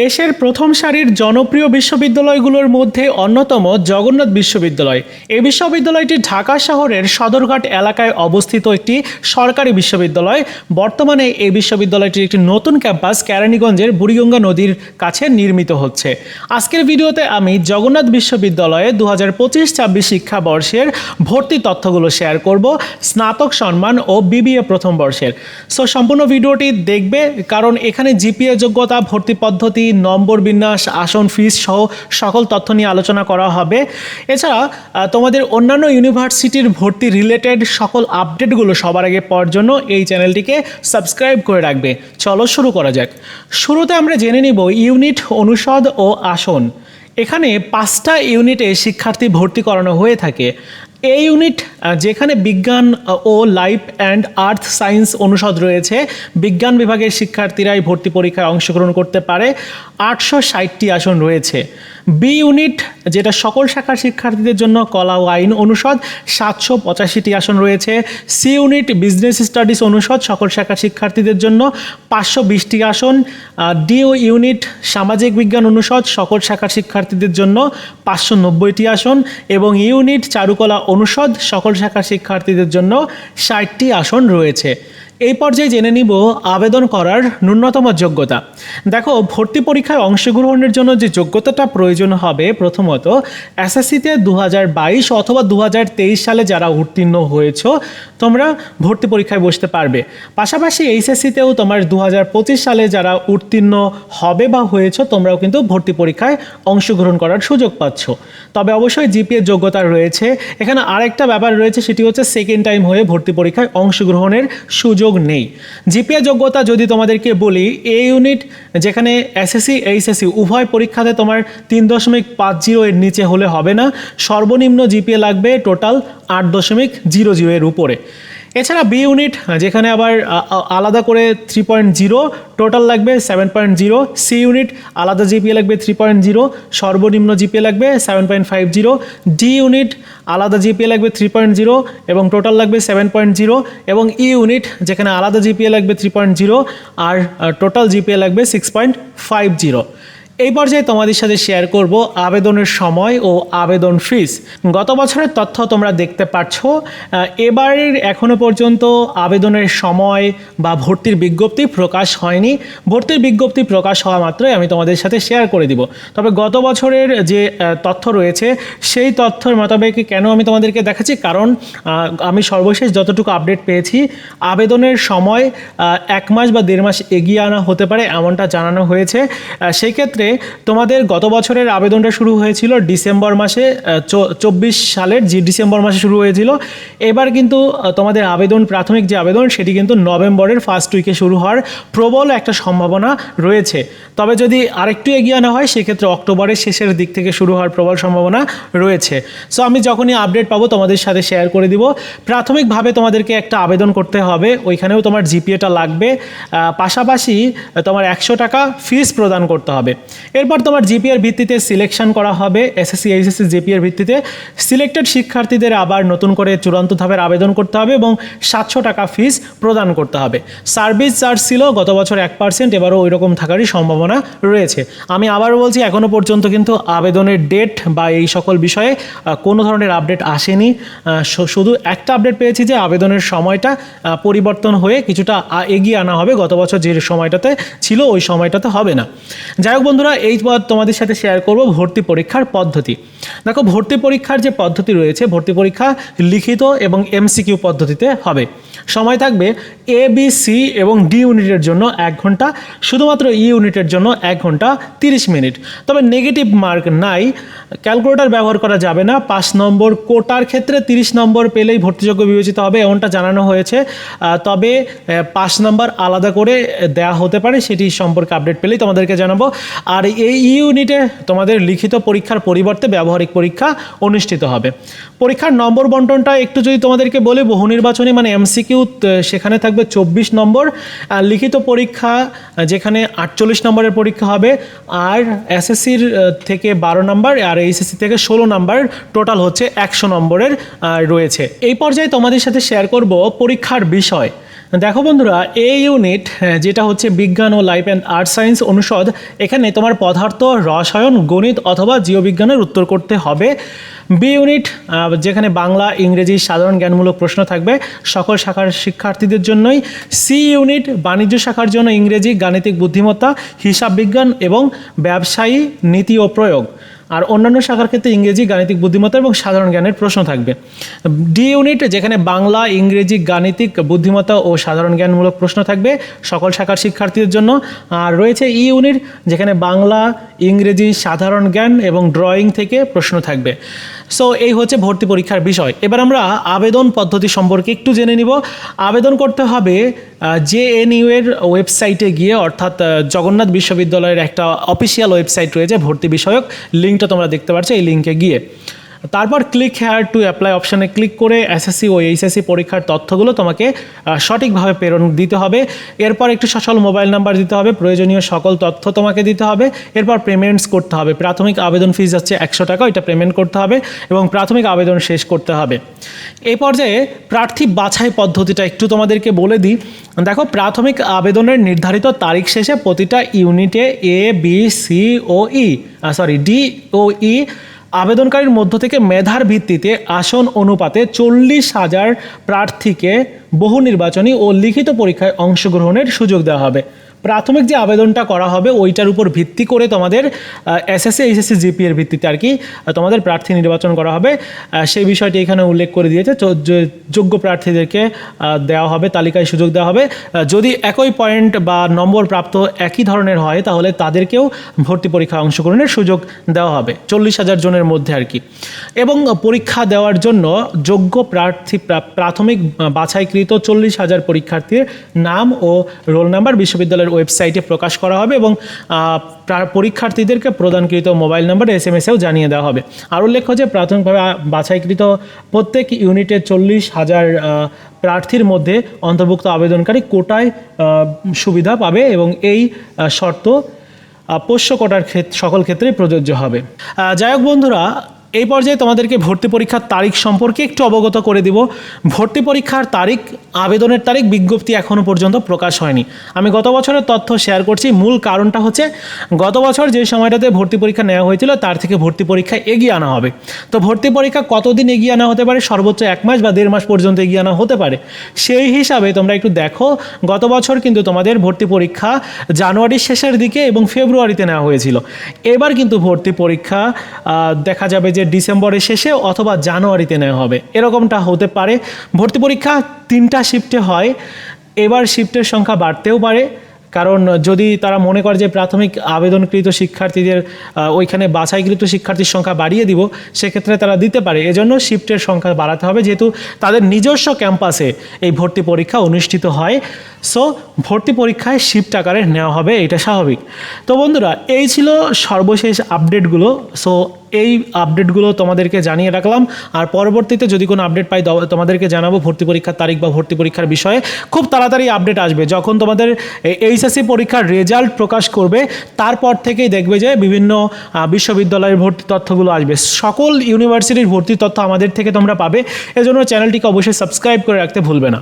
দেশের প্রথম সারির জনপ্রিয় বিশ্ববিদ্যালয়গুলোর মধ্যে অন্যতম জগন্নাথ বিশ্ববিদ্যালয়। এই বিশ্ববিদ্যালয়টি ঢাকা শহরের সদরঘাট এলাকায় অবস্থিত একটি সরকারি বিশ্ববিদ্যালয়। বর্তমানে এই বিশ্ববিদ্যালয়টির একটি নতুন ক্যাম্পাস কেরানীগঞ্জের বুড়িগঙ্গা নদীর কাছে নির্মিত হচ্ছে। আজকের ভিডিওতে আমি জগন্নাথ বিশ্ববিদ্যালয়ে দু হাজার পঁচিশ ছাব্বিশ শিক্ষাবর্ষের ভর্তি তথ্যগুলো শেয়ার করব, স্নাতক সম্মান ও বিবিএ প্রথম বর্ষের। সো সম্পূর্ণ ভিডিওটি দেখবে, কারণ এখানে জিপিএ যোগ্যতা, ভর্তি পদ্ধতি নম্বর বিন্যাস, আসন ফিস সহ সকল তথ্য নিয়ে আলোচনা করা হবে। এছাড়া তোমাদের অন্যান্য ইউনিভার্সিটির ভর্তি রিলেটেড সকল আপডেটগুলো সবার আগে পাওয়ার জন্য এই চ্যানেলটিকে সাবস্ক্রাইব করে রাখবে। চলো শুরু করা যাক। শুরুতে আমরা জেনে নিব ইউনিট অনুষদ ও আসন। এখানে পাঁচটা ইউনিটে শিক্ষার্থী ভর্তি করানো হয়ে থাকে। এই ইউনিট যেখানে বিজ্ঞান ও লাইফ অ্যান্ড আর্থ সায়েন্স অনুষদ রয়েছে, বিজ্ঞান বিভাগের শিক্ষার্থীরাই ভর্তি পরীক্ষায় অংশগ্রহণ করতে পারে। আটশো ষাটটি আসন রয়েছে। বি ইউনিট যেটা সকল শাখার শিক্ষার্থীদের জন্য কলা ও আইন অনুষদ, সাতশো পঁচাশিটি আসন রয়েছে। সি ইউনিট বিজনেস স্টাডিজ অনুষদ, সকল শাখার শিক্ষার্থীদের জন্য পাঁচশো বিশটি আসন। ডি ও ইউনিট সামাজিক বিজ্ঞান অনুষদ, সকল শাখার শিক্ষার্থীদের জন্য পাঁচশো নব্বইটি আসন। এবং ইউনিট চারুকলা অনুষদ, সকল শাখার শিক্ষার্থীদের জন্য ষাটটি আসন রয়েছে। এই পর্যায়ে জেনে নিব আবেদন করার ন্যূনতম যোগ্যতা। দেখো, ভর্তি পরীক্ষায় অংশগ্রহণের জন্য যে যোগ্যতাটা প্রয়োজন হবে প্রথমত, এসএসসিতে দু বাইশ অথবা দু হাজার তেইশ সালে যারা উত্তীর্ণ হয়েছ, তোমরা ভর্তি পরীক্ষায় বসতে পারবে। পাশাপাশি এইচএসসিতেও তোমার দু হাজার পঁচিশ সালে যারা উত্তীর্ণ হবে বা হয়েছ, তোমরাও কিন্তু ভর্তি পরীক্ষায় অংশগ্রহণ করার সুযোগ পাচ্ছ। তবে অবশ্যই জিপিএ যোগ্যতা রয়েছে। এখানে আরেকটা ব্যাপার রয়েছে, সেটি হচ্ছে সেকেন্ড টাইম হয়ে ভর্তি পরীক্ষায় অংশগ্রহণের সুযোগ নেই। জিপিএ যোগ্যতা যদি তোমাদেরকে বলি এ ইউনিট যেখানে এসএসসি এইচএসসি উভয় পরীক্ষাতে তোমার তিন দশমিক পাঁচ জিরো এর নিচে হলে হবে না। সর্বনিম্ন জিপিএ লাগবে টোটাল আট দশমিক জিরো জিরো এর উপরে। এছাড়া বি ইউনিট যেখানে আবার আলাদা করে থ্রি পয়েন্ট জিরো টোটাল লাগবে seven point zero C unit আলাদা জিপিএ লাগবে থ্রি পয়েন্ট জিরো সর্বনিম্ন জিপিএ লাগবে seven point five zero D unit আলাদা জিপিএ লাগবে থ্রি পয়েন্ট জিরো এবং টোটাল লাগবে সেভেন পয়েন্ট জিরো এবং ই ইউনিট যেখানে আলাদা জিপিএ লাগবে থ্রি পয়েন্ট জিরো আর টোটাল জিপিএ লাগবে সিক্স পয়েন্ট ফাইভ জিরো এই পর্যায়ে তোমাদের সাথে শেয়ার করব আবেদনের সময় ও আবেদন ফিস গত বছরের তথ্য তোমরা দেখতে পাচ্ছ এবারের এখনও পর্যন্ত আবেদনের সময় বা ভর্তির বিজ্ঞপ্তি প্রকাশ হয়নি। ভর্তির বিজ্ঞপ্তি প্রকাশ হওয়া মাত্রই আমি তোমাদের সাথে শেয়ার করে দিব। তবে গত বছরের যে তথ্য রয়েছে, সেই তথ্যের মোতাবেক কেন আমি তোমাদেরকে দেখাচ্ছি? কারণ আমি সর্বশেষ যতটুকু আপডেট পেয়েছি, আবেদনের সময় এক মাস বা দেড় মাস এগিয়ে আনা হতে পারে এমনটা জানানো হয়েছে। সেই ক্ষেত্রে তোমাদের গত বছরের আবেদনটা শুরু হয়েছিল ডিসেম্বর মাসে চব্বিশ সালের যে ডিসেম্বর মাসে শুরু হয়েছিল। এবার কিন্তু তোমাদের আবেদন, প্রাথমিক যে আবেদন, সেটি কিন্তু নভেম্বরের ফার্স্ট উইকে শুরু হওয়ার প্রবল একটা সম্ভাবনা রয়েছে। তবে যদি আরেকটু এগিয়ে আনা হয়, সেক্ষেত্রে অক্টোবরের শেষের দিক থেকে শুরু হওয়ার প্রবল সম্ভাবনা রয়েছে। সো আমি যখনই আপডেট পাবো, তোমাদের সাথে শেয়ার করে দিব। প্রাথমিকভাবে তোমাদেরকে একটা আবেদন করতে হবে। ওইখানেও তোমার জিপিএটা লাগবে। পাশাপাশি, তোমার একশো টাকা ফিস প্রদান করতে হবে। এরপর তোমার জিপিএর ভিত্তিতে সিলেকশন করা হবে এসএসসি এইচএসসি জিপিএর ভিত্তিতে। সিলেক্টেড শিক্ষার্থীদের আবার নতুন করে চূড়ান্ত ধাপের আবেদন করতে হবে এবং সাতশো টাকা ফিস প্রদান করতে হবে। সার্ভিস চার্জ ছিল গত বছর এক পার্সেন্ট এবারও ওই রকম থাকারই সম্ভাবনা রয়েছে। আমি আবার বলছি এখনও পর্যন্ত কিন্তু আবেদনের ডেট বা এই সকল বিষয়ে কোনো ধরনের আপডেট আসেনি। শুধু একটা আপডেট পেয়েছি যে আবেদনের সময়টা পরিবর্তন হয়ে কিছুটা এগিয়ে আনা হবে। গত বছর যে সময়টাতে ছিল, ওই সময়টাতে হবে না। যাই হোক বন্ধুরা এই পর তোমাদের সাথে শেয়ার করব ভর্তি পরীক্ষার পদ্ধতি। দেখো, ভর্তি পরীক্ষার যে পদ্ধতি রয়েছে, ভর্তি পরীক্ষা লিখিত এবং এমসিকিউ পদ্ধতিতে হবে। সময় থাকবে এ বি সি এবং ডি ইউনিটের জন্য এক ঘণ্টা, শুধুমাত্র ই ইউনিটের জন্য এক ঘণ্টা তিরিশ মিনিট। তবে নেগেটিভ মার্ক নাই ক্যালকুলেটর ব্যবহার করা যাবে না, পাঁচ নম্বর কোটার ক্ষেত্রে তিরিশ নম্বর পেলেই ভর্তিযোগ্য বিবেচিত হবে, এমনটা জানানো হয়েছে। তবে পাঁচ নম্বর আলাদা করে দেয়া হতে পারে, সেটি সম্পর্কে আপডেট পেলেই তোমাদেরকে জানাব। আর এই ইউনিটে তোমাদের লিখিত পরীক্ষার পরিবর্তে ব্যবহারিক পরীক্ষা অনুষ্ঠিত হবে। পরীক্ষার নম্বর বন্টনটা একটু যদি তোমাদেরকে বলি, বহু নির্বাচনী মানে এমসিকিউ সেখানে থাকবে চব্বিশ নম্বর। আর লিখিত পরীক্ষা যেখানে আটচল্লিশ নম্বরের পরীক্ষা হবে। আর এসএসসির থেকে বারো নম্বর, আর এইচএসসি থেকে ষোলো নম্বর টোটাল হচ্ছে একশো নম্বরের রয়েছে। এই পর্যায়ে তোমাদের সাথে শেয়ার করব পরীক্ষার বিষয়। দেখো বন্ধুরা এই ইউনিট যেটা হচ্ছে বিজ্ঞান ও লাইফ অ্যান্ড আর্ট সায়েন্স অনুষদ, এখানে তোমার পদার্থ, রসায়ন, গণিত অথবা জীববিজ্ঞানের উত্তর করতে হবে। বি ইউনিট যেখানে বাংলা, ইংরেজি সাধারণ জ্ঞানমূলক প্রশ্ন থাকবে সকল শাখার শিক্ষার্থীদের জন্যই। সি ইউনিট বাণিজ্য শাখার জন্য ইংরেজি, গাণিতিক বুদ্ধিমত্তা, হিসাব বিজ্ঞান এবং ব্যবসায়ী নীতি ও প্রয়োগ। আর অন্যান্য শাখার ক্ষেত্রে ইংরেজি, গাণিতিক বুদ্ধিমত্তা এবং সাধারণ জ্ঞানের প্রশ্ন থাকবে। ডি ইউনিট, যেখানে বাংলা, ইংরেজি, গাণিতিক বুদ্ধিমত্তা ও সাধারণ জ্ঞানমূলক প্রশ্ন থাকবে সকল শাখার শিক্ষার্থীদের জন্য। আর রয়েছে ই ইউনিট, যেখানে বাংলা, ইংরেজি, সাধারণ জ্ঞান এবং ড্রয়িং থেকে প্রশ্ন থাকবে। সো, এই হচ্ছে ভর্তি পরীক্ষার বিষয়। এবার আমরা আবেদন পদ্ধতি সম্পর্কে একটু জেনে নিব। আবেদন করতে হবে জে এন ইউ এর ওয়েবসাইটে গিয়ে, অর্থাৎ জগন্নাথ বিশ্ববিদ্যালয়ের একটা অফিসিয়াল ওয়েবসাইট রয়েছে, ভর্তি বিষয়ক। লিঙ্কটা তোমরা দেখতে পাচ্ছ এই লিঙ্কে গিয়ে। তারপর ক্লিক হেয়ার টু অ্যাপ্লাই অপশানে ক্লিক করে এসএসসি ও এইচএসসি পরীক্ষার তথ্যগুলো তোমাকে সঠিকভাবে প্রেরণ দিতে হবে। এরপর একটি সচল মোবাইল নাম্বার দিতে হবে, প্রয়োজনীয় সকল তথ্য তোমাকে দিতে হবে। এরপর পেমেন্টস করতে হবে, প্রাথমিক আবেদন ফিস যাচ্ছে একশো টাকা এটা পেমেন্ট করতে হবে এবং প্রাথমিক আবেদন শেষ করতে হবে। এই পর্যায়ে প্রার্থী বাছাই পদ্ধতিটা একটু তোমাদেরকে বলে দিই। দেখো, প্রাথমিক আবেদনের নির্ধারিত তারিখ শেষে প্রতিটা ইউনিটে এ বি সি ও ই সরি ডি ও ই আবেদনকারীর মধ্য থেকে মেধার ভিত্তিতে আসন অনুপাতে চল্লিশ হাজার প্রার্থীকে বহু নির্বাচনী ও লিখিত পরীক্ষায় অংশগ্রহণের সুযোগ দেওয়া হবে। প্রাথমিক যে আবেদনটা করা হবে, ওইটার উপর ভিত্তি করে তোমাদের এসএসসি এইচএসসি জিপি এর ভিত্তিতে আর কি তোমাদের প্রার্থী নির্বাচন করা হবে। সেই বিষয়টি এখানে উল্লেখ করে দিয়েছে। যোগ্য প্রার্থীদেরকে দেওয়া হবে, তালিকায় সুযোগ দেওয়া হবে। যদি একই পয়েন্ট বা নম্বর প্রাপ্ত একই ধরনের হয়, তাহলে তাদেরকেও ভর্তি পরীক্ষায় অংশগ্রহণের সুযোগ দেওয়া হবে। চল্লিশ হাজার জনের মধ্যে আর কি। এবং পরীক্ষা দেওয়ার জন্য যোগ্য প্রার্থী প্রাথমিক বাছাইকৃত চল্লিশ হাজার পরীক্ষার্থীর নাম ও রোল নাম্বার বিশ্ববিদ্যালয়ের ওয়েবসাইটে প্রকাশ করা হবে এবং পরীক্ষার্থীদেরকে প্রদানকৃত মোবাইল নাম্বার এস এম এসেও জানিয়ে দেওয়া হবে। আর উল্লেখ্য যে, প্রাথমিকভাবে বাছাইকৃত প্রত্যেক ইউনিটের চল্লিশ হাজার প্রার্থীর মধ্যে অন্তর্ভুক্ত আবেদনকারী কোটায় সুবিধা পাবে এবং এই শর্ত পোষ্য কোটার ক্ষেত্রে সকল ক্ষেত্রেই প্রযোজ্য হবে। যাই হোক বন্ধুরা এই পর্যায়ে তোমাদেরকে ভর্তি পরীক্ষার তারিখ সম্পর্কে একটু অবগত করে দিব। ভর্তি পরীক্ষার তারিখ, আবেদনের তারিখ বিজ্ঞপ্তি এখনও পর্যন্ত প্রকাশ হয়নি। আমি গত বছরের তথ্য শেয়ার করছি। মূল কারণটা হচ্ছে, গত বছর যে সময়টাতে ভর্তি পরীক্ষা নেওয়া হয়েছিল, তার থেকে ভর্তি পরীক্ষা এগিয়ে আনা হবে। তো ভর্তি পরীক্ষা কতদিন এগিয়ে আনা হতে পারে? সর্বোচ্চ এক মাস বা দেড় মাস পর্যন্ত এগিয়ে আনা হতে পারে। সেই হিসাবে তোমরা একটু দেখো, গত বছর কিন্তু তোমাদের ভর্তি পরীক্ষা জানুয়ারির শেষের দিকে এবং ফেব্রুয়ারিতে নেওয়া হয়েছিল। এবার কিন্তু ভর্তি পরীক্ষা দেখা যাবে যে ডিসেম্বরের শেষে অথবা জানুয়ারিতে নেওয়া হবে। এরকমটা হতে পারে। ভর্তি পরীক্ষা তিনটা শিফটে হয়। এবার শিফটের সংখ্যা বাড়তেও পারে। কারণ যদি তারা মনে করে যে প্রাথমিক আবেদনকৃত শিক্ষার্থীদের ওইখানে বাছাইকৃত শিক্ষার্থীর সংখ্যা বাড়িয়ে দিব, সেক্ষেত্রে তারা দিতে পারে। এজন্য শিফটের সংখ্যা বাড়াতে হবে। যেহেতু তাদের নিজস্ব ক্যাম্পাসে এই ভর্তি পরীক্ষা অনুষ্ঠিত হয়। সো, ভর্তি পরীক্ষায় শিফট আকারে নেওয়া হবে। এটা স্বাভাবিক। তো বন্ধুরা, এই ছিল সর্বশেষ আপডেটগুলো। সো এই আপডেটগুলো তোমাদেরকে জানিয়ে রাখলাম। আর পরবর্তীতে যদি কোনো আপডেট পাই তোমাদেরকে জানাব ভর্তি পরীক্ষার তারিখ বা ভর্তি পরীক্ষার বিষয়ে। খুব তাড়াতাড়ি আপডেট আসবে। যখন তোমাদের এইচএসসি পরীক্ষার রেজাল্ট প্রকাশ করবে, তারপর থেকেই দেখবে যে বিভিন্ন বিশ্ববিদ্যালয়ের ভর্তি তথ্যগুলো আসবে। সকল ইউনিভার্সিটির ভর্তি তথ্য আমাদের থেকে তোমরা পাবে। এজন্য চ্যানেলটিকে অবশ্যই সাবস্ক্রাইব করে রাখতে ভুলবে না।